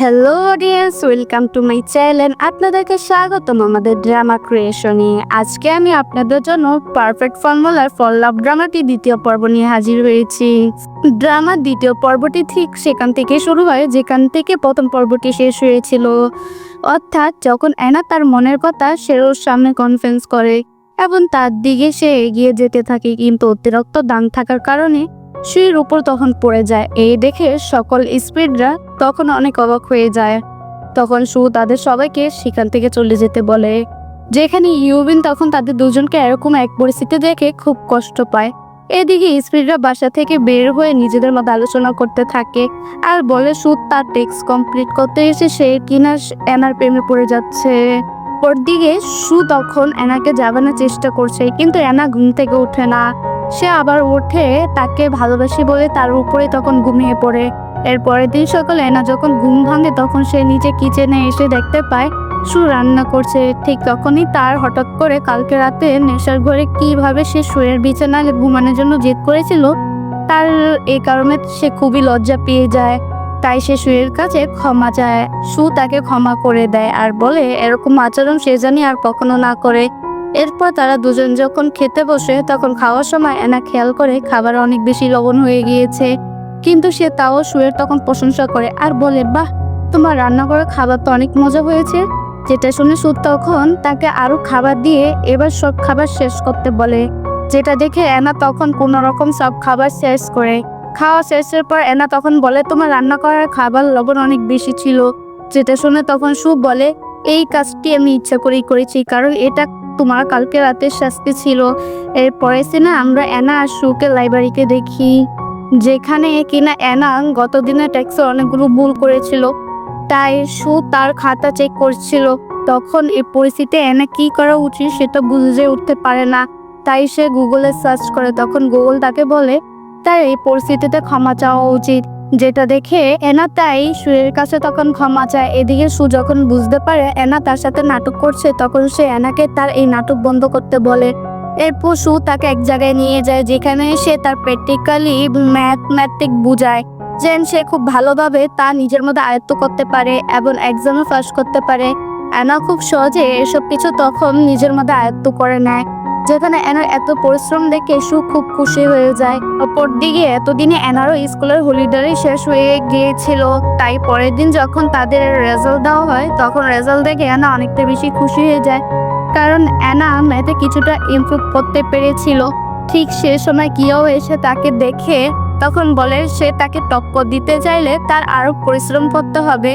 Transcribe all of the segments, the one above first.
Hello audience welcome to my channel আপনাদেরকে স্বাগতম আমাদের ড্রামা ক্রিয়েশনে আজকে আমি আপনাদের জন্য পারফেক্ট ফর্মুলার ফল লাভ ড্রামাটি দ্বিতীয় পর্ব নিয়ে হাজির হয়েছি। ড্রামার দ্বিতীয় পর্বটি ঠিক সেখান থেকে শুরু হয়, যেখান থেকে প্রথম পর্বটি শেষ হয়েছিল। অর্থাৎ যখন অ্যানা তার মনের কথা সেরোর সামনে কনফারেন্স করে, এবং তার দিকে সে এগিয়ে যেতে থাকে, কিন্তু অতিরিক্ত দান থাকার কারণে শুয়ের উপর তখন পড়ে যায়। এই দেখে সকল স্পিডরা তখন অনেক অবাক হয়ে যায়। তখন সু তাদের সবাইকে সেখান থেকে চলে যেতে বলে। যেখানে ইউবিন তখন তাদের দুজনকে এরকম এক পরিস্থিতি দেখে খুব কষ্ট পায়। এদিকে স্পিডরা বাসা থেকে বের হয়ে নিজেদের মধ্যে আলোচনা করতে থাকে আর বলে সুদ তার টেক্স কমপ্লিট করতে এসে সে কিনা এনার প্রেমে পড়ে যাচ্ছে। দিকে সু তখন এনাকে জাগানোর চেষ্টা করছে, কিন্তু এনা ঘুম থেকে ওঠে না। সে আবার ওঠে তাকে ভালোবাসি বলে তার উপরে তখন ঘুমিয়ে পড়ে। এর পরের দিন সকালে এনা যখন ঘুম ভাঙে তখন সে নিচে কিচেনে এসে দেখতে পায়, সু রান্না করছে। ঠিক তখনই তার হঠাৎ করে কালকে রাতে নেশার ঘরে কীভাবে সে শুয়ের বিছানা ঘুমানোর জন্য জেদ করেছিল, তার এই কারণে সে খুবই লজ্জা পেয়ে যায়। তাই সে সুয়ের কাছে ক্ষমা চায়। সু তাকে ক্ষমা করে দেয় আর বলে, এরকম আচরণ সে জানি আর কখনো না করে। এরপর তারা দুজন যখন খেতে বসে, তখন খাওয়ার সময় এনা খেয়াল করে খাবার অনেক বেশি লবণ হয়ে গিয়েছে। কিন্তু সে তাও শুয়ের তখন প্রশংসা করে আর বলে, বাহ, তোমার রান্না করা খাবার তো অনেক মজা হয়েছে। যেটা শুনে সুদ তখন তাকে আরও খাবার দিয়ে এবার সব খাবার শেষ করতে বলে। যেটা দেখে এনা তখন কোনো রকম সব খাবার শেষ করে। খাওয়া শেষের পর এনা তখন বলে, তোমার রান্না করার খাবার লবণ অনেক বেশি ছিল। যেটা শুনে তখন সু বলে, এই কাজটি আমি ইচ্ছা করেই করেছি, কারণ এটা তোমার কালকে রাতের শাস্তি ছিল। এরপরে সিনে আমরা অ্যানা আর সুকে লাইব্রেরিকে দেখি। যেখানে কিনা অ্যানা গত দিনে ট্যাক্সে অনেকগুলো ভুল করেছিল। তাই সু তার খাতা চেক করছিল। তখন এই পরিস্থিতিতে অ্যানা কি করা উচিত সেটা বুঝে উঠতে পারে না। তাই সে গুগলে সার্চ করে। তখন গুগল তাকে বলে তার এই পরিস্থিতিতে ক্ষমা চাওয়া উচিত। যেটা দেখে এনা তাই সুয়ের কাছে তখন ক্ষমা চায়। এদিকে সু যখন বুঝতে পারে এনা তার সাথে নাটক করছে, তখন সে এনাকে তার এই নাটক বন্ধ করতে বলে। এরপর সু তাকে এক জায়গায় নিয়ে যায়, যেখানে সে তার প্র্যাকটিক্যালি ম্যাথমেটিক বুঝায়। যেন সে খুব ভালোভাবে তা নিজের মধ্যে আয়ত্ত করতে পারে এবং এক্সামে পাস করতে পারে। এনা খুব সহজে এসব কিছু তখন নিজের মধ্যে আয়ত্ত করে নেয়। যেখানে এনার এত পরিশ্রম দেখে সু খুব খুশি হয়ে যায়। অপরদিকে এতদিনে এনারও স্কুলের হলিডে শেষ হয়ে গিয়েছিল। তাই পরের দিন যখন তাদের রেজাল্ট দেওয়া হয়, তখন রেজাল্ট দেখে এনা অনেকটা বেশি খুশি হয়ে যায়। কারণ এনা ম্যাথে কিছুটা ইমপ্রুভ করতে পেরেছিল। ঠিক সে সময় কিও এসে তাকে দেখে, তখন বলে সে তাকে টক্কর দিতে চাইলে তার আরও পরিশ্রম করতে হবে।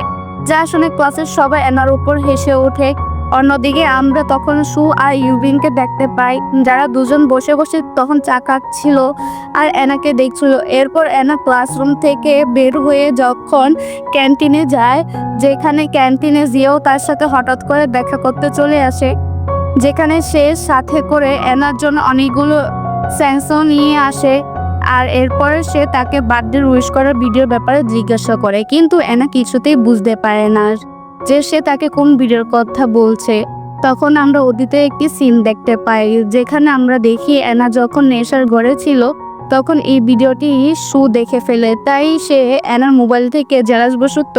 যা শুনে ক্লাসের সবাই এনার উপর হেসে ওঠে। অন্যদিকে আমরা তখন সু আর ইউবিনকে দেখতে পাই, যারা দুজন বসে বসে তখন চা কাটছিল আর এনাকে দেখছিল। এরপর এনা ক্লাসরুম থেকে বের হয়ে যখন ক্যান্টিনে যায়, যেখানে ক্যান্টিনে যেও তার সাথে হঠাৎ করে দেখা করতে চলে আসে, যেখানে সে সাথে করে এনার জন্য অনেকগুলো স্যাংসও নিয়ে আসে আর এরপরে সে তাকে বার্থডে উইশ করার ভিডিওর ব্যাপারে জিজ্ঞাসা করে। কিন্তু এনা কিছুতেই বুঝতে পারে না। যে সে তাকে কোন ভিডিওর কথা বলছে, তখন আমরা অতীতে একটি সিন দেখতে পাই, যেখানে আমরা দেখি এনা যখন নেশার ঘরে ছিল, তখন এই ভিডিওটি সু দেখে ফেলে। তাই সে এনার মোবাইল থেকে জেলাস বসত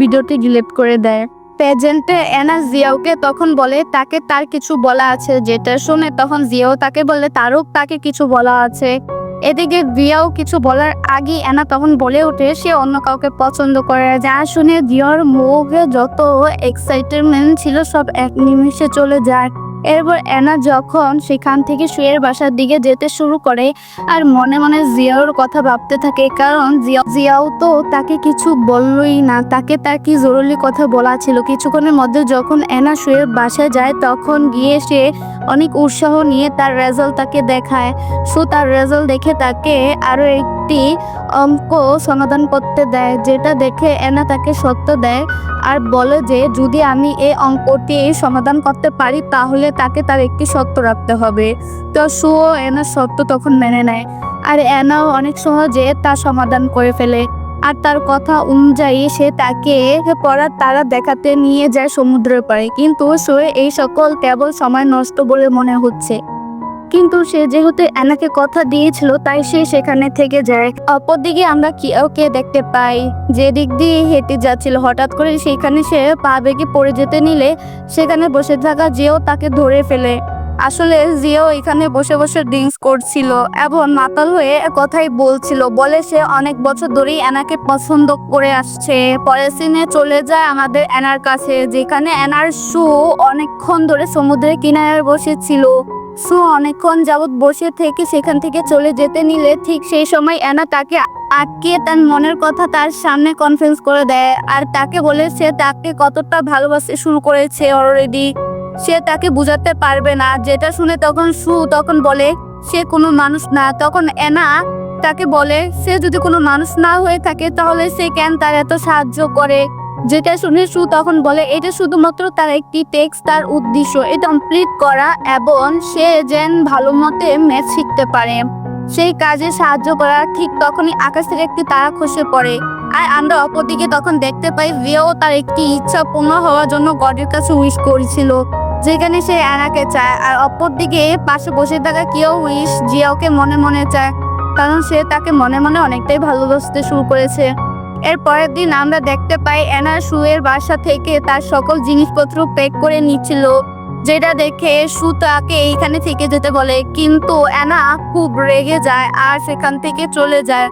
ভিডিওটি ডিলিট করে দেয়। প্রেজেন্টে এনা জিয়াওকে তখন বলে, তাকে তার কিছু বলা আছে যেটা শুনে তখন জিয়াও তাকে বলে, তারও তাকে কিছু বলা আছে। এদিকে জিয়াও কিছু বলার আগে এনা তখন বলে ওঠে, সে অন্য কাউকে পছন্দ করে যা শুনে জিয়ার মুখে যত এক্সাইটেডমেন্ট ছিল সব এক নিমিষে চলে যায়। এরপর এনা যখন সেখান থেকে শুয়ের বাসার দিকে যেতে শুরু করে, আর মনে মনে জিয়াওর কথা ভাবতে থাকে, কারণ জিয়া জিয়াও তো তাকে কিছু বললই না, তাকে তার কি জরুরি কথা বলা ছিল? কিছুক্ষণের মধ্যে যখন এনা শুয়ের বাসায় যায়, তখন গিয়ে সে অনেক উৎসাহ নিয়ে তার রেজাল্ট তাকে দেখায়। সো তার রেজাল্ট দেখে তাকে আরও একটি অঙ্ক সমাধান করতে দেয়, যেটা দেখে এনা তাকে সত্য দেয় আর বলে যে, যদি আমি এই অঙ্কটি সমাধান করতে পারি, তাহলে তাকে তার একটি সত্য রাখতে হবে। তো সু এনার সত্য তখন মেনে নেয়। আর এনাও অনেক সহজে তা সমাধান করে ফেলে। আর তার কথা অনুযায়ী সে তাকে পড়ার তারা দেখাতে নিয়ে যায় সমুদ্রের পাড়ে। কিন্তু সে এই সকল কেবল সময় নষ্ট বলে মনে হচ্ছে। কিন্তু সে যেহেতু এনাকে কথা দিয়েছিল, তাই সে সেখানে থেকে যায়। অপরদিকে আমরা কি ওকে দেখতে পাই? যে দিক দিয়ে হেঁটে যাচ্ছিল, হঠাৎ করে সেখানে সে পা বেগে পড়ে যেতে নিলে সেখানে বসে থাকা যেও তাকে ধরে ফেলে। আসলে জিও এখানে বসে বসে ড্রিঙ্কস করছিল এবং মাতাল হয়ে কথাই বলছিল। বলে সে অনেক বছর ধরেই এনাকে পছন্দ করে আসছে। পরের সিনে চলে যায় আমাদের এনার কাছে, যেখানে এনার শু অনেকক্ষণ ধরে সমুদ্রের কিনারে বসেছিল। সু অনেকক্ষণ যাবৎ বসে থেকে সেখান থেকে চলে যেতে নিলে ঠিক সেই সময় এনা তাকে আটকে তার মনের কথা তার সামনে কনফারেন্স করে দেয়। আর তাকে বলে সে তাকে কতটা ভালোবাসতে শুরু করেছে অলরেডি সে তাকে বুঝাতে পারবে না। যেটা শুনে তখন সু তখন বলে, সে কোনো মানুষ না। তখন এনা তাকে বলে, সে যদি কোনো মানুষ না হয়ে থাকে, তাহলে সে কেন তার এত সাহায্য করে? যেটা শুনে সু তখন বলে, এটা শুধুমাত্র তার একটি টেক্সট তার উদ্দেশ্য। এটা কমপ্লিট করা এবং সে যেন ভালো মতে ম্যাথ শিখতে পারে। সেই কাজে সাহায্য করা ঠিক তখনই আকাশ থেকে একটি তারা খসে পড়ে। আর আমরা অপরদিকে তখন দেখতে পাই ভিও তার একটি ইচ্ছা পূর্ণ হওয়ার জন্য গডের কাছে উইশ করেছিল। যেখানে সে অ্যানাকে চায়, আর অপরদিকে পাশে বসে থাকা কেউ উইশ জিয়াওকে মনে মনে চায়, কারণ সে তাকে মনে মনে অনেকটাই ভালোবাসতে শুরু করেছে। এর পরের দিন আমরা দেখতে পাই অ্যানা সুয়ের বাসা থেকে তার সকল জিনিসপত্র প্যাক করে নিচ্ছিল, যেটা দেখে সু তাকে এইখানে থেকে যেতে বলে। কিন্তু অ্যানা খুব রেগে যায় আর সেখান থেকে চলে যায়।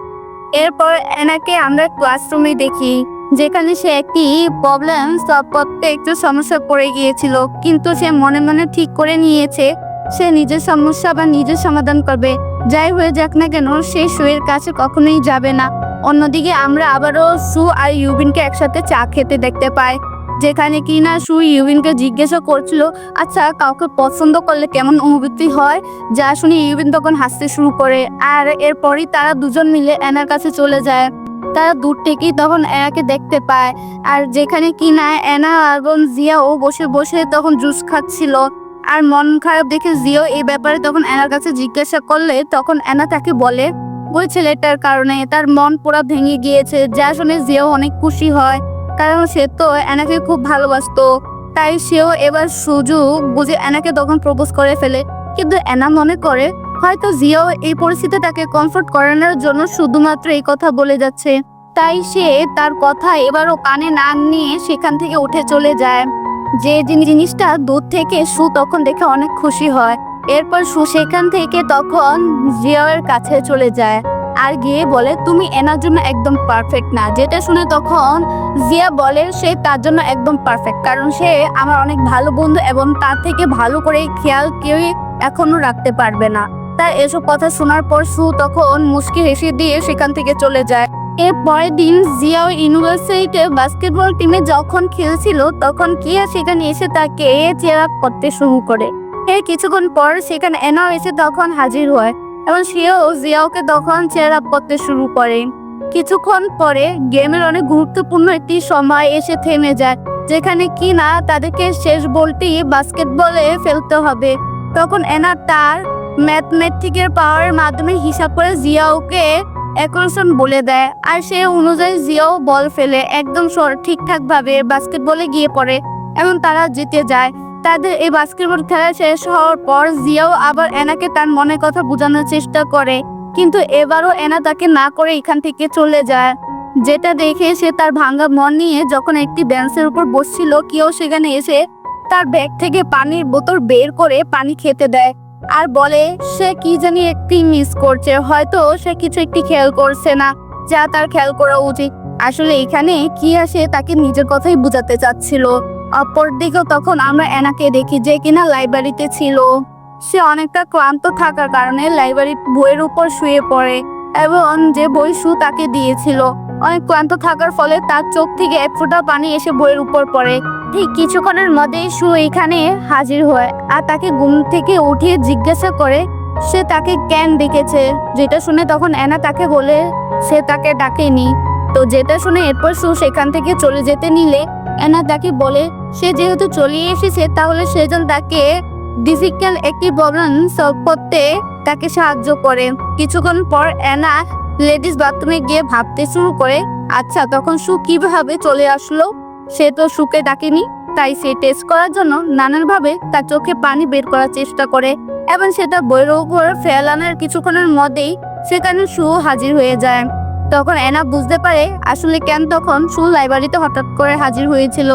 এরপর অ্যানাকে আমরা ক্লাসরুমে দেখি। যেখানে সে একটি প্রবলেম সলভ করতে একটু সমস্যা পড়ে গিয়েছিল, কিন্তু সে মনে মনে ঠিক করে নিয়েছে, সে নিজের সমস্যা বা নিজের সমাধান করবে। যাই হয়ে যাক না কেন, সে সুয়ের কাছে কখনোই যাবে না। অন্যদিকে আমরা আবারও সু আর ইউবিনকে একসাথে চা খেতে দেখতে পাই, যেখানে কি না সু ইউবিনকে জিজ্ঞাসা করছিল আচ্ছা কাউকে পছন্দ করলে কেমন অনুভূতি হয়? যা শুনে ইউবিন তখন হাসতে শুরু করে, আর এরপরই তারা দুজন মিলে এনার কাছে চলে যায়। তারা দূর থেকেই তখন এনাকে দেখতে পায়। আর যেখানে কিনা এনা এবং জিয়াও বসে বসে তখন জুস খাচ্ছিল। আর মন খারাপ দেখে জিও এই ব্যাপারে তখন এনার কাছে জিজ্ঞাসা করলে তখন এনা তাকে বলে, ওই ছেলেটার কারণে তার মন পুরো ভেঙে গিয়েছে, যা শুনে জিও অনেক খুশি হয়। কারণ সে তো এনাকে খুব ভালোবাসতো। তাই সেও এবার সুযোগ বুঝে এনাকে তখন প্রপোজ করে ফেলে। কিন্তু এনা মনে করে হয়তো জিও এই পরিস্থিতি তাকে কমফোর্ট করানোর জন্য শুধুমাত্র এই কথা বলে যাচ্ছে। তাই সে তার কথা এবারও কানে না নিয়ে সেখান থেকে উঠে চলে যায়। যে জিনি- জিনিসটা দূর থেকে সু তখন দেখে অনেক খুশি হয়। এরপর সু সেখান থেকে তখন জিয়ার কাছে চলে যায় আর গিয়ে বলে, তুমি এনার জন্য একদম পারফেক্ট না। যেটা শুনে তখন জিয়া বলে, সে তার জন্য একদম পারফেক্ট কারণ সে আমার অনেক ভালো বন্ধু এবং তার থেকে ভালো করে খেয়াল কেউই এখনও রাখতে পারবে না। তার এসব কথা শোনার পর সু তখন মুস্কি হেসে দিয়ে সেখান থেকে চলে যায়। এর পরের দিন জিয়াও ইউনিভার্সিটিতে বাস্কেটবল টিমে যখন খেলছিল, তখন কিয়া সেখানে এসে তাকে চেয়ার আপ করতে শুরু করে। এর কিছুক্ষণ পর সেখানে এনাও এসে তখন হাজির হয় এবং সেও জিয়াওকে তখন চেয়ার আপ করতে শুরু করে। কিছুক্ষণ পরে গেমের অনেক গুরুত্বপূর্ণ একটি সময় এসে থেমে যায়, যেখানে কিনা তাদেরকে শেষ বলটি বাস্কেটবলে ফেলতে হবে। তখন এনা তার ম্যাথমেটিকের পাওয়ারের মাধ্যমে হিসাব করে জিয়াওকে একরসন বলে দেয়। আর সে অনুযায়ী জিয়াও বল ফেলে, একদম ঠিকঠাক ভাবে বাস্কেটবলে গিয়ে পড়ে। এবং তারা জিতে যায়। তাদের এই বাস্কেটবল খেলা শেষ হওয়ার পর জিয়াও আবার এনাকে তার মনের কথা বোঝানোর চেষ্টা করে। কিন্তু এবারও এনা তাকে না করে এখান থেকে চলে যায়। যেটা দেখে সে তার ভাঙ্গা মন নিয়ে যখন একটি বেঞ্চের উপর বসছিল, কেউ সেখানে এসে তার ব্যাগ থেকে পানির বোতল বের করে পানি খেতে দেয়। আর বলে, সে কি জানি একটি মিস করছে। হয়তো সে কিছু একটি খেয়াল করছে না, যা তার খেয়াল করা উচিত। আসলে এখানে কি আসে তাকে নিজের কথাই বোঝাতে চাচ্ছিল। অপরদিকেও তখন আমরা এনাকে দেখি যে কিনা লাইব্রেরিতে ছিল। সে অনেকটা ক্লান্ত থাকার কারণে লাইব্রেরির বইয়ের উপর শুয়ে পড়ে এবং যে বই সু তাকে দিয়েছিল। অনেক ক্লান্ত থাকার ফলে তার চোখ থেকে এক ফোঁটা পানি এসে বইয়ের উপর পড়ে। ঠিক কিছুক্ষণের মধ্যেই সু এখানে হাজির হয় আর তাকে ঘুম থেকে উঠিয়ে জিজ্ঞাসা করে, সে তাকে কেন ডেকেছে? যেটা শুনে তখন এনা তাকে বলে, সে তাকে ডাকেনি। তো যেটা শুনে এরপর সু সেখান থেকে চলে যেতে নিলে এনা তাকে বলে, সে যেহেতু চলে এসেছে, তাহলে সেজন তাকে ডিফিকাল্ট একটি প্রবলেম সলভ করতে তাকে সাহায্য করে। কিছুক্ষণ পর এনা লেডিস বাথরুমে গিয়ে ভাবতে শুরু করে আচ্ছা তখন সু কীভাবে চলে আসলো? সে তো সুকে ডাকেনি, তাই সে টেস্ট করার জন্য নানানভাবে তার চোখে পানি বের করার চেষ্টা করে এবং সেটা বইয়ের উপর ফেলানোর কিছুক্ষণের মধ্যেই সেখানে সু হাজির হয়ে যায়। তখন এনা বুঝতে পারে আসলে কেন তখন সু লাইব্রেরিতে হঠাৎ করে হাজির হয়েছিল।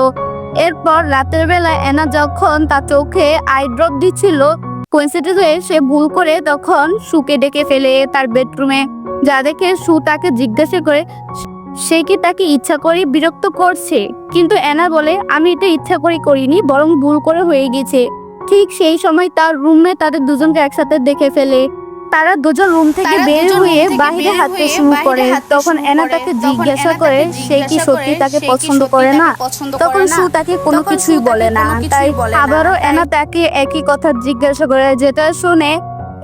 এরপর রাতের বেলা এনা যখন তার চোখে আই ড্রপ দিচ্ছিল কোইন্সিডেন্স হয়ে সে ভুল করে তখন সুকে ডেকে ফেলে তার বেডরুমে যা দেখে সু তাকে জিজ্ঞাসা করে সে কি তাকে ইচ্ছা করে বিরক্ত করছে? কিন্তু এনা বলে আমি এটা ইচ্ছা করে করিনি বরং ভুল করে হয়ে গেছে। ঠিক সেই সময় তার রুমে তাদের দুজনকে একসাথে দেখে ফেলে। তারা দুজন রুম থেকে বের হয়ে বাহিরে হাঁটতে শুরু করে। তখন এনা তাকে জিজ্ঞাসা করে সে কি সত্যি তাকে পছন্দ করে না? তখন সু তাকে কোনো কিছুই বলে না। তাই আবারও এনা তাকে একই কথা জিজ্ঞাসা করে যেটা শুনে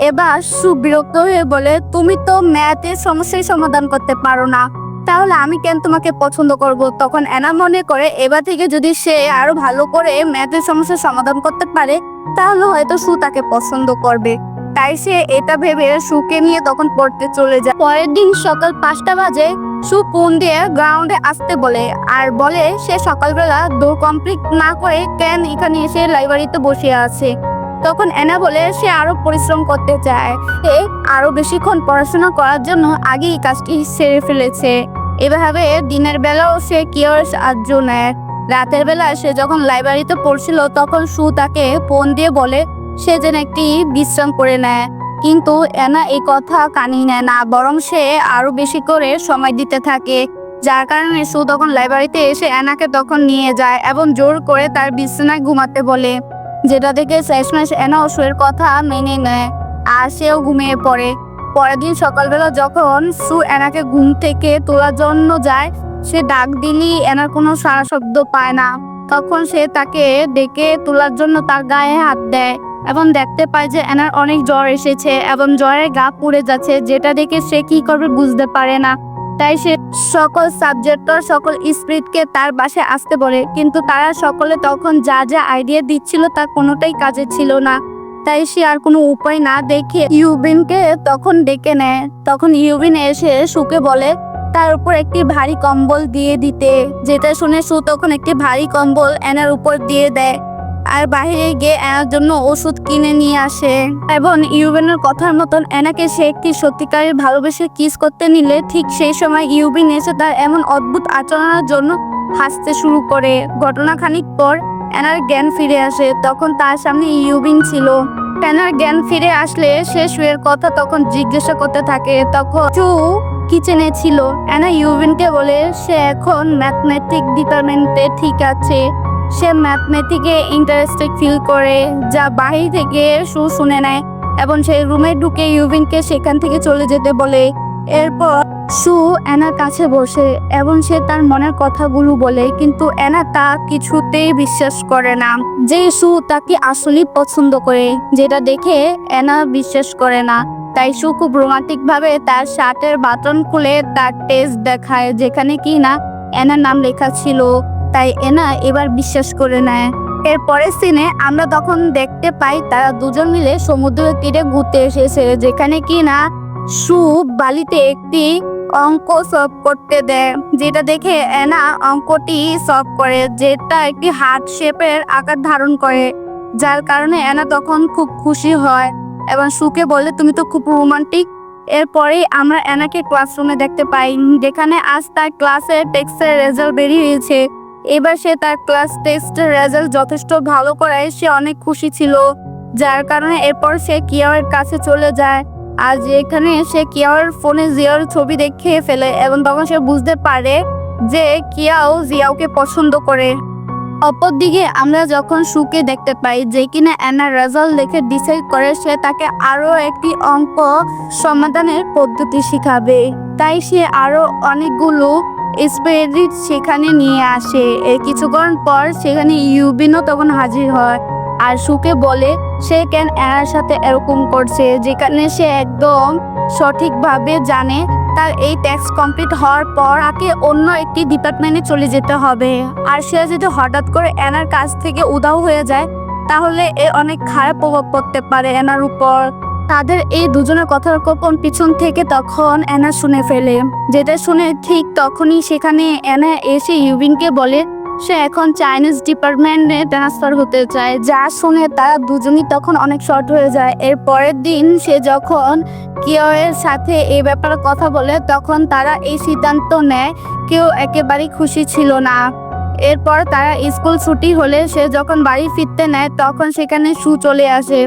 এবার সু বিরক্ত হয়ে বলে তুমি তো ম্যাথের সমস্যার সমাধান করতে পারো না। তাহলে আমি কেন তোমাকে পছন্দ করব? তখন এনা মনে করে, এবার থেকে যদি সে আরও ভালো করে ম্যাথের সমস্যার সমাধান করতে পারে, তাহলে হয়তো সু তাকে পছন্দ করবে। তাই সে এটা ভেবে সুকে নিয়ে তখন পড়তে চলে যায়। পরের দিন সকাল পাঁচটা বাজে, সু ফোন দিয়ে গ্রাউন্ডে আসতে বলে। আর বলে, সে সকালবেলা দৌড় কমপ্লিট না করে কেন এখানে এসে লাইব্রেরিতে বসে আছে? তখন এনা বলে, সে আরও পরিশ্রম করতে চায়। সে আরও বেশিক্ষণ পড়াশোনা করার জন্য আগেই কাজটি সেরে ফেলেছে। এভাবে দিনের বেলাও সে কিওর সাহায্য নেয় রাতের বেলা সে যখন লাইব্রেরিতে পড়ছিল, তখন সু তাকে ফোন দিয়ে বলে, সে যেন একটি বিশ্রাম করে নেয়। কিন্তু এনা এই কথা কানি নেয় না, বরং সে আরও বেশি করে সময় দিতে থাকে। যার কারণে সু তখন লাইব্রেরিতে এসে এনাকে তখন নিয়ে যায় এবং জোর করে তার বিছানায় ঘুমাতে বলে, যেটা থেকে শেষমেশ এনাও সুয়ের কথা মেনে নেয়, আর সেও ঘুমিয়ে পড়ে। পরের দিন সকালবেলা যখন সু এনাকে ঘুম থেকে তোলার জন্য যায়, সে ডাক দিলেই এনার কোনো সারা শব্দ পায় না। তখন সে তাকে ডেকে তোলার জন্য তার গায়ে হাত দেয় এবং দেখতে পায় যে এনার অনেক জ্বর এসেছে এবং জ্বরের গা পুড়ে যাচ্ছে, যেটা দেখে সে কি করবে বুঝতে পারে না। তাই সে সকল সাবজেক্টর সকল স্পিরিটকে তার বাসায় আসতে বলে, কিন্তু তারা সকলে তখন যা যা আইডিয়া দিচ্ছিল তার কোনোটাই কাজে ছিল না। তাই সে আর কোনো উপায় না দেখে ইউবিনকে তখন ডেকে নেয়। তখন ইউবিন এসে সুকে বলে, তার উপর একটি ভারী কম্বল দিয়ে দিতে। যেটা শুনে সু তখন একটি ভারী কম্বল এনার উপর দিয়ে দেয়। আর বাইরে গিয়ে এনার জন্য ওষুধ কিনে নিয়ে আসে। এবং ইউবিনের কথার মতন এনাকে সে একটি সত্যিকারের ভালোবেসে কিস করতে নিলে ঠিক সেই সময় ইউবিন এসে তার এমন অদ্ভুত আচরণের জন্য হাসতে শুরু করে। ঘটনা খানিক পর এনার জ্ঞান ফিরে আসে, তখন তার সামনে ইউবিন ছিল। এনার জ্ঞান ফিরে আসলে সে শুয়ের কথা তখন জিজ্ঞাসা করতে থাকে, তখন চু কিচেনে ছিল। এনা ইউবিনকে বলে, সে এখন ম্যাথমেটিক ডিপার্টমেন্টে ঠিক আছে। সে ম্যাথমেটিকে ইন্টারেস্টেড ফিল করে, যা বাহির থেকে সু শুনে নেয় এবং সেই রুমে ঢুকে ইউবিনকে সেখান থেকে চলে যেতে বলে। এরপর সু এনার কাছে বসে, এবং সে তার মনের কথাগুলো বলে, কিন্তু এনা তা কিছুতেই বিশ্বাস করে না। যে সু তাকে আসলেই পছন্দ করে, যেটা দেখে এনা বিশ্বাস করে না। তাই সু খুব রোমান্টিক ভাবে তার শার্টের বাটন খুলে তার টেস্ট দেখায়, যেখানে কি না এনার নাম লেখা ছিল। তাই এনা এবার বিশ্বাস করে নেয়। এর পরের সিনে আমরা তখন দেখতে পাই তারা দুজন মিলে সমুদ্রের তীরে ঘুরতে এসেছে, যেখানে কি না সু বালিতে একটি অঙ্ক সলভ করতে দেয়। যেটা দেখে এনা অঙ্কটি সলভ করে, যেটা একটি হার্ট শেপের আকার ধারণ করে। যার কারণে এনা তখন খুব খুশি হয় এবং সুকে বলে, তুমি তো খুব রোমান্টিক। এরপরেই আমরা এনাকে ক্লাসরুমে দেখতে পাই, যেখানে আজ তার ক্লাসের টেক্সটের রেজাল্ট বেরিয়েছে এবার সে তার ক্লাস টেস্টের রেজাল্ট যথেষ্ট ভালো করায় সে অনেক খুশি ছিল। যার কারণে এরপর সে কিয়ারের কাছে চলে যায়। আর যেখানে সে কিয়ার ফোনে জিয়ার ছবি দেখে ফেলে এবং তখন সে বুঝতে পারে যে কিয়াও জিয়াওকে পছন্দ করে। অপরদিকে আমরা যখন সুকে দেখতে পাই যে কিনা অ্যানার রেজাল্ট দেখে ডিসাইড করে সে তাকে আরও একটি অঙ্ক সমাধানের পদ্ধতি শিখাবে। তাই সে আরও অনেকগুলো স্পিরিট সেখানে নিয়ে আসে। কিছুক্ষণ পর সেখানে ইউবিনও তখন হাজির হয়। আর সুকে বলে, সে কেন এনার সাথে এরকম করছে? যেখানে সে একদম সঠিকভাবে জানে, তার এই ট্যাক্স কমপ্লিট হওয়ার পর আগে অন্য একটি ডিপার্টমেন্টে চলে যেতে হবে। আর সে যদি হঠাৎ করে এনার কাছ থেকে উদাও হয়ে যায়, তাহলে এ অনেক খারাপ প্রভাব পড়তে পারে এনার উপর। তাদের এই দুজনের কথার গোপন পিছন থেকে তখন এনা শুনে ফেলে। যেটা শুনে ঠিক তখনই সেখানে এনা এসে ইউবিনকে বলে সে এখন চাইনিজ ডিপার্টমেন্টে ট্রান্সফার হতে চায়। যা শুনে তারা দুজনই তখন অনেক শর্ট হয়ে যায়। এর পরের দিন সে যখন কিয়ের সাথে এই ব্যাপারে কথা বলে, তখন তারা এই সিদ্ধান্ত নেয়, কেউ একেবারেই খুশি ছিল না। এরপর তারা স্কুল ছুটি হলে সে যখন বাড়ি ফিরতে নেয়, তখন সেখানে সু চলে আসে।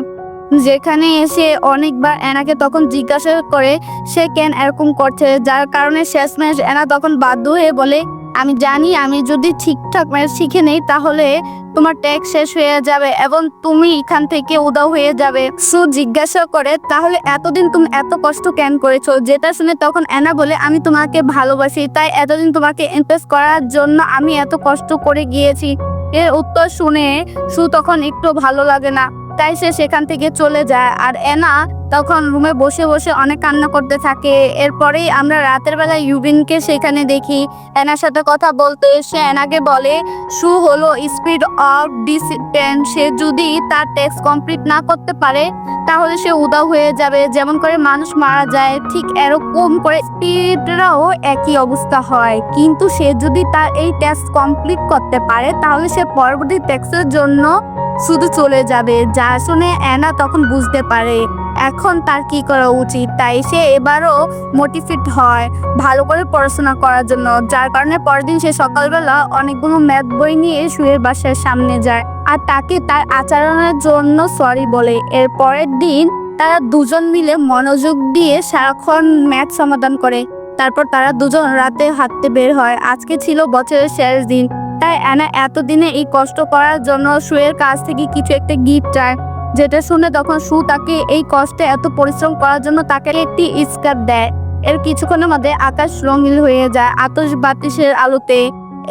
যেখানে এসে অনেকবার এনাকে তখন জিজ্ঞাসা করে, সে কেন এরকম করছে? যার কারণে শেষমেশ এনা তখন বাধ্য হয়ে বলে আমি জানি আমি যদি ঠিকঠাক ম্যাথ শিখে নেই, তাহলে তোমার ট্যাক্স শেষ হয়ে যাবে এবং তুমি এখান থেকে উদাও হয়ে যাবে। সু জিজ্ঞাসা করে, তাহলে এতদিন তুমি এত কষ্ট কেন করেছ? যেটা শুনে তখন এনা বলে, আমি তোমাকে ভালোবাসি, তাই এতদিন তোমাকে ইমপ্রেস করার জন্য আমি এত কষ্ট করে গিয়েছি। এর উত্তর শুনে সু তখন একটু ভালো লাগে না, তাই সে সেখান থেকে চলে যায়। আর এনা তখন রুমে বসে বসে অনেক কান্না করতে থাকে। এরপরেই আমরা রাতের বেলা ইউবিনকে সেখানে দেখি। এনার সাথে কথা বলতে সে এনাকে বলে, শু হলো স্পিড অফ ডিসিপ্লিন সে যদি তার টেক্সট কমপ্লিট না করতে পারে, তাহলে সে উদাও হয়ে যাবে। যেমন করে মানুষ মারা যায়, ঠিক এরকম করে স্পিডরাও একই অবস্থা হয়। কিন্তু সে যদি তার এই টেস্ট কমপ্লিট করতে পারে, তাহলে সে পরবর্তী টেক্সটের জন্য শুধু চলে যাবে। যা শুনে অ্যানা তখন বুঝতে পারে। এখন তার কি করা উচিত? তাই সে এবারও মোটিভেট হয়, ভালো করে পড়াশোনা করার জন্য। যার কারণে পরের দিন সে সকালবেলা অনেকগুলো ম্যাথ বই নিয়ে শুয়ের বাসার সামনে যায়। আর তাকে তার আচরণের জন্য সরি বলে। এর পরের দিন তারা দুজন মিলে মনোযোগ দিয়ে সারাক্ষণ ম্যাথ সমাধান করে। তারপর তারা দুজন রাতে হাঁটতে বের হয়। আজকে ছিল বছরের শেষ দিন। তাই অ্যানা এতদিনে এই কষ্ট করার জন্য সুয়ের কাছ থেকে কিছু একটা গিফট চায়। যেটা শুনে তখন সু তাকে এই কষ্টে এত পরিশ্রম করার জন্য তাকে একটি স্কার্ট দেয়। এর কিছুক্ষণের মধ্যে আকাশ রঙিল হয়ে যায় আতশ বাতিসের আলোতে।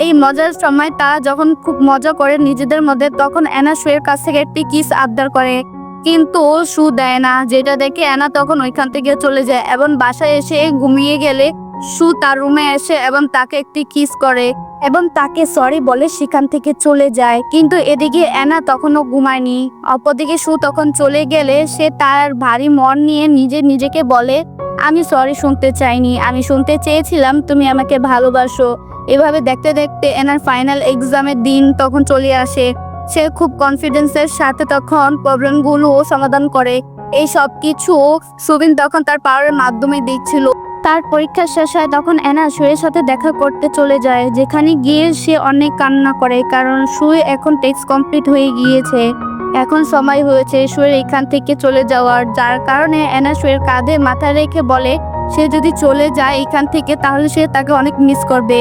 এই মজার সময় তারা যখন খুব মজা করে নিজেদের মধ্যে তখন অ্যানা সুয়ের কাছ থেকে একটি কিস আবদার করে। কিন্তু সু দেয় না, যেটা দেখে অ্যানা তখন ওইখান থেকে চলে যায় এবং বাসায় এসে ঘুমিয়ে গেলে সু তার রুমে এসে এবং তাকে একটি কিস করে এবং তাকে সরি বলে সেখান থেকে চলে যায়। কিন্তু এদিকে অ্যানা তখনও ঘুমায়নি। অপরদিকে সু তখন চলে গেলে সে তার ভারী মন নিয়ে নিজে নিজেকে বলে, আমি সরি শুনতে চাইনি। আমি শুনতে চেয়েছিলাম, তুমি আমাকে ভালোবাসো। এভাবে দেখতে দেখতে এনার ফাইনাল এক্সামের দিন তখন চলে আসে। সে খুব কনফিডেন্সের সাথে তখন প্রবলেমগুলো সমাধান করে। এই সব কিছু সুবিন তখন তার পাওয়ারের মাধ্যমে দেখছিল। তার পরীক্ষা শেষ হয় তখন এনা সুয়ের সাথে দেখা করতে চলে যায়, যেখানে গিয়ে সে অনেক কান্না করে, কারণ সুয়ে এখন টেক্সট কমপ্লিট হয়ে গিয়েছে। এখন সময় হয়েছে সুয়ের এখান থেকে চলে যাওয়ার, যার কারণে এনা সুয়ের কাঁধে মাথা রেখে বলে, সে যদি চলে যায় এখান থেকে তাহলে সে তাকে অনেক মিস করবে।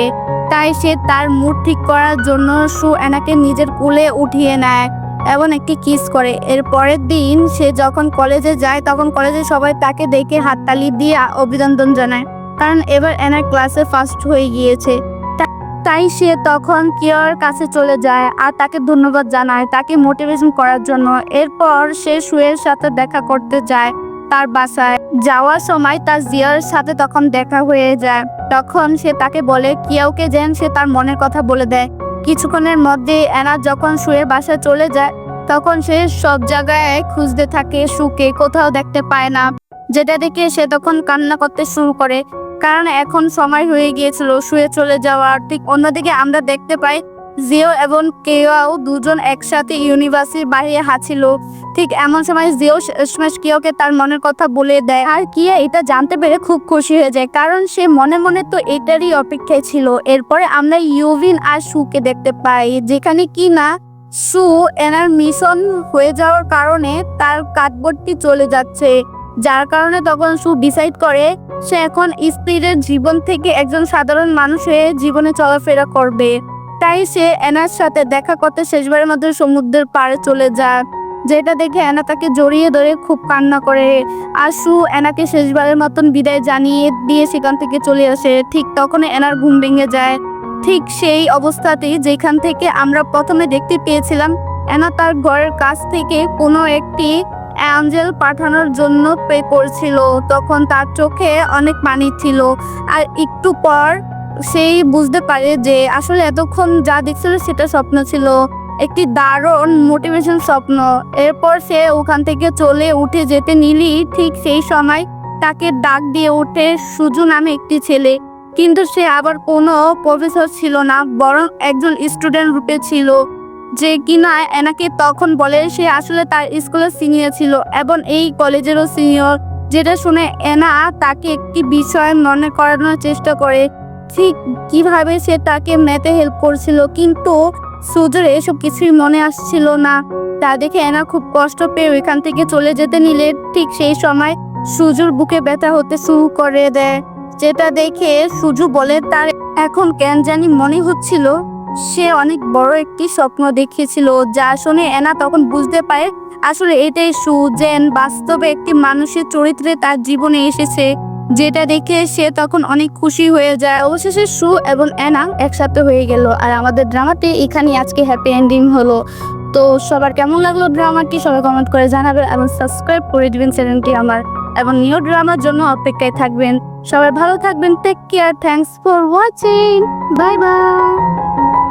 তাই সে তার মুড ঠিক করার জন্য সু এনাকে নিজের কুলে উঠিয়ে নেয়। এবং একটি কিস করে। এর পরের দিন সে যখন কলেজে যায়, তখন কলেজে সবাই তাকে দেখে হাততালি দিয়ে অভিনন্দন জানায়। কারণ এবার এনার ক্লাসে ফার্স্ট হয়ে গিয়েছে। তাই সে তখন কিয়র কাছে চলে যায় আর তাকে ধন্যবাদ জানায়, তাকে মোটিভেশন করার জন্য। এরপর সে সুয়ের সাথে দেখা করতে যায় তার বাসায়। যাওয়ার সময় তার জিয়ার সাথে তখন দেখা হয়ে যায়। তখন সে তাকে বলে, কিয়াওকে যেন সে তার মনের কথা বলে দেয়। কিছুক্ষণের মধ্যে এনা যখন শুয়ে বাসায় চলে যায়, তখন সে সব জায়গায় খুঁজতে থাকে সুকে কোথাও দেখতে পায় না। যেটা দেখে সে তখন কান্না করতে শুরু করে। কারণ এখন সময় হয়ে গিয়েছিল শুয়ে চলে যাওয়ার। ঠিক অন্যদিকে আমরা দেখতে পাই জিও এবং কেয়াও দুজন একসাথে ইউনিভার্সিটির বাইরে হাছিল ঠিক এমন সময় জিও শেষমেশ কিয়াকে তার মনের কথা বলে দেয়, আর কিয়া এটা জানতে পেরে খুব খুশি হয়ে যায়, কারণ সে মনে মনে তো এটারই অপেক্ষায় ছিল। এরপরে আমরা ইউভিন আর সুকে দেখতে পাই, যেখানে কি না সু এনার মিশন হয়ে যাওয়ার কারণে তার কাঠবোর্ডটি চলে যাচ্ছে। যার কারণে তখন সু ডিসাইড করে, সে এখন স্পিডের জীবন থেকে একজন সাধারণ মানুষ হয়ে জীবনে চলাফেরা করবে। তাই সে এনার সাথে দেখা করতে শেষবারের মধ্যে সমুদ্রের পাড়ে চলে যায়। যেটা দেখে এনা তাকে জড়িয়ে ধরে খুব কান্না করে। আর সু এনাকে শেষবারের মতন বিদায় জানিয়ে দিয়ে সেখান থেকে চলে আসে। ঠিক তখন এনার ঘুম ভেঙে যায়। ঠিক সেই অবস্থাতেই যেখান থেকে আমরা প্রথমে দেখতে পেয়েছিলাম এনা তার ঘরের কাছ থেকে কোনো একটি অ্যাঞ্জেল পাঠানোর জন্য পে করছিল। তখন তার চোখে অনেক পানি ছিল। আর একটু পর সেই বুঝতে পারে যে আসলে এতক্ষণ যা দেখছিল সেটা স্বপ্ন ছিল। একটি দারুণ মোটিভেশন স্বপ্ন। এরপর সে ওখান থেকে চলে উঠে যেতে নিলি, ঠিক সেই সময় তাকে ডাক দিয়ে ওঠে সুজু নামে একটি ছেলে। কিন্তু সে আবার কোনো প্রফেসর ছিল না, বরং একজন স্টুডেন্ট রূপে ছিল, যে কিনা এনাকে তখন বলে সে আসলে তার স্কুলের সিনিয়র ছিল এবং এই কলেজেরও সিনিয়র যেটা শুনে এনা তাকে একটি বিষয় মনে করানোর চেষ্টা করে। ঠিক কীভাবে সে তাকে ম্যাথে হেল্প করছিল, কিন্তু সুজোর এসব কিছুই মনে আসছিল না। তা দেখে এনা খুব কষ্ট পেয়ে ওইখান থেকে চলে যেতে নিলে ঠিক সেই সময় সুজুর বুকে ব্যথা হতে শুরু করে দেয়। যেটা দেখে সুজু বলে, তার এখন কেন জানি মনে হচ্ছিল, সে অনেক বড় একটি স্বপ্ন দেখেছিল। যা শুনে এনা তখন বুঝতে পারে, আসলে এটাই সু জেন বাস্তবে একটি মানুষের চরিত্রে তার জীবনে এসেছে। যেটা দেখে সে তখন অনেক খুশি হয়ে যায়। অবশেষে সু এবং এনা একসাথে হয়ে গেল। আর আমাদের ড্রামাটি এখানে আজকে হ্যাপি এন্ডিং হলো। তো সবার কেমন লাগল ড্রামাটি সবাই কমেন্ট করে জানাবেন এবং সাবস্ক্রাইব করে দিবেন চ্যানেলটি আমার। এবং নিউ ড্রামার জন্য অপেক্ষায় থাকবেন। সবাই ভালো থাকবেন। Take care thanks for watching bye bye